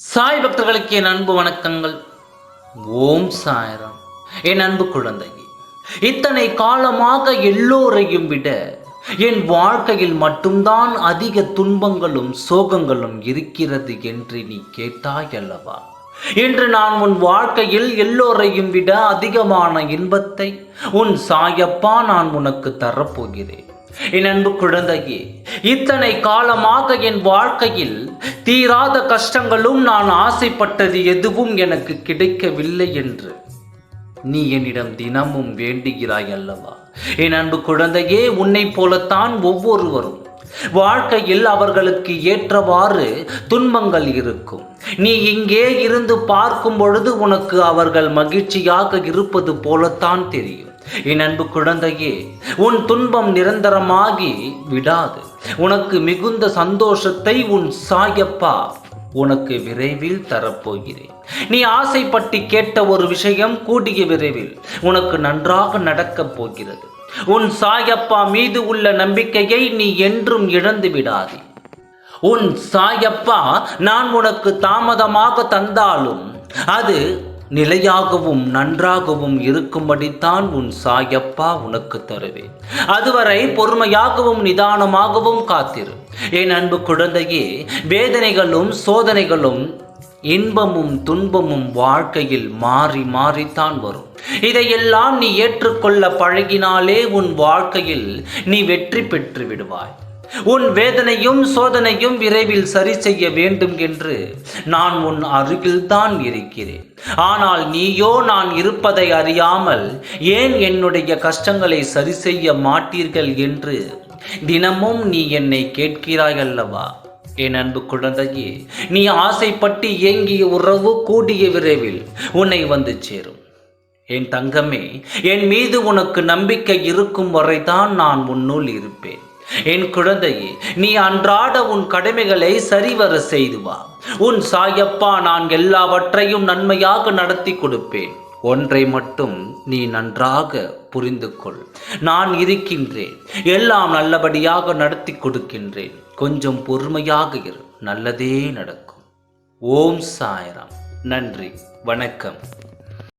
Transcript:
சாய் பக்தர்களுக்கு என் அன்பு வணக்கங்கள். ஓம் சாயராம். என் அன்பு குழந்தை இத்தனை காலமாக எல்லோரையும் விட என் வாழ்க்கையில் மட்டும்தான் அதிக துன்பங்களும் சோகங்களும் இருக்கிறது என்று நீ கேட்டாய் அல்லவா நான் உன் வாழ்க்கையில் எல்லோரையும் விட அதிகமான இன்பத்தை உன் சாயப்பா நான் உனக்கு தரப்போகிறேன். என் அன்பு குழந்தையே இத்தனை காலமாக என் வாழ்க்கையில் தீராத கஷ்டங்களும் நான் ஆசைப்பட்டது எதுவும் எனக்கு கிடைக்கவில்லை என்று நீ என்னிடம் தினமும் வேண்டுகிறாய் அல்லவா? என் அன்பு குழந்தையே உன்னை போலத்தான் ஒவ்வொருவரும் வாழ்க்கையில் அவர்களுக்கு ஏற்றவாறு துன்பங்கள் இருக்கும். நீ இங்கே இருந்து பார்க்கும் பொழுது உனக்கு அவர்கள் மகிழ்ச்சியாக இருப்பது போலத்தான் தெரியும். என் அன்பு குழந்தையே உன் துன்பம் நிரந்தரமாகி விடாது. உனக்கு மிகுந்த சந்தோஷத்தை உன் சாயப்பா உனக்கு விரைவில் தரப்போகிறேன். நீ ஆசைப்பட்டு கேட்ட ஒரு விஷயம் கூடிய விரைவில் உனக்கு நன்றாக நடக்கப் போகிறது. உன் சாயப்பா மீது உள்ள நம்பிக்கையை நீ என்றும் இழந்து விடாதே. உன் சாயப்பா நான் உனக்கு தாமதமாக தந்தாலும் அது நிலையாகவும் நன்றாகவும் இருக்கும்படித்தான் உன் சாயப்பா உனக்கு தருவேன் அதுவரை பொறுமையாகவும் நிதானமாகவும் காத்திரு. என் அன்பு குழந்தையே வேதனைகளும் சோதனைகளும் இன்பமும் துன்பமும் வாழ்க்கையில் மாறி மாறித்தான் வரும். இதையெல்லாம் நீ ஏற்றுக்கொள்ள பழகினாலே உன் வாழ்க்கையில் நீ வெற்றி பெற்று விடுவாய். உன் வேதனையும் சோதனையும் விரைவில் சரி செய்ய வேண்டும் என்று நான் உன் அருகில்தான் இருக்கிறேன். ஆனால் நீயோ நான் இருப்பதை அறியாமல் ஏன் என்னுடைய கஷ்டங்களை சரி செய்ய மாட்டீர்கள் என்று தினமும் நீ என்னை கேட்கிறாய் அல்லவா? என் அன்பு குழந்தையே நீ ஆசைப்பட்டு ஏங்கிய உறவு கூடிய விரைவில் உன்னை வந்து சேரும். என் தங்கமே என் மீது உனக்கு நம்பிக்கை இருக்கும் வரைதான் நான் உன்னுள் இருப்பேன். என் குழந்தையே நீ அன்றாட உன் கடமைகளை சரிவர செய்து வா. உன் சாயப்பா நான் எல்லாவற்றையும் நன்மையாக நடத்தி கொடுப்பேன். ஒன்றை மட்டும் நீ நன்றாக புரிந்து கொள் நான் இருக்கின்றேன் எல்லாம் நல்லபடியாக நடத்தி கொடுக்கின்றேன். கொஞ்சம் பொறுமையாக இரு நல்லதே நடக்கும். ஓம் சாய்ராம். நன்றி வணக்கம்.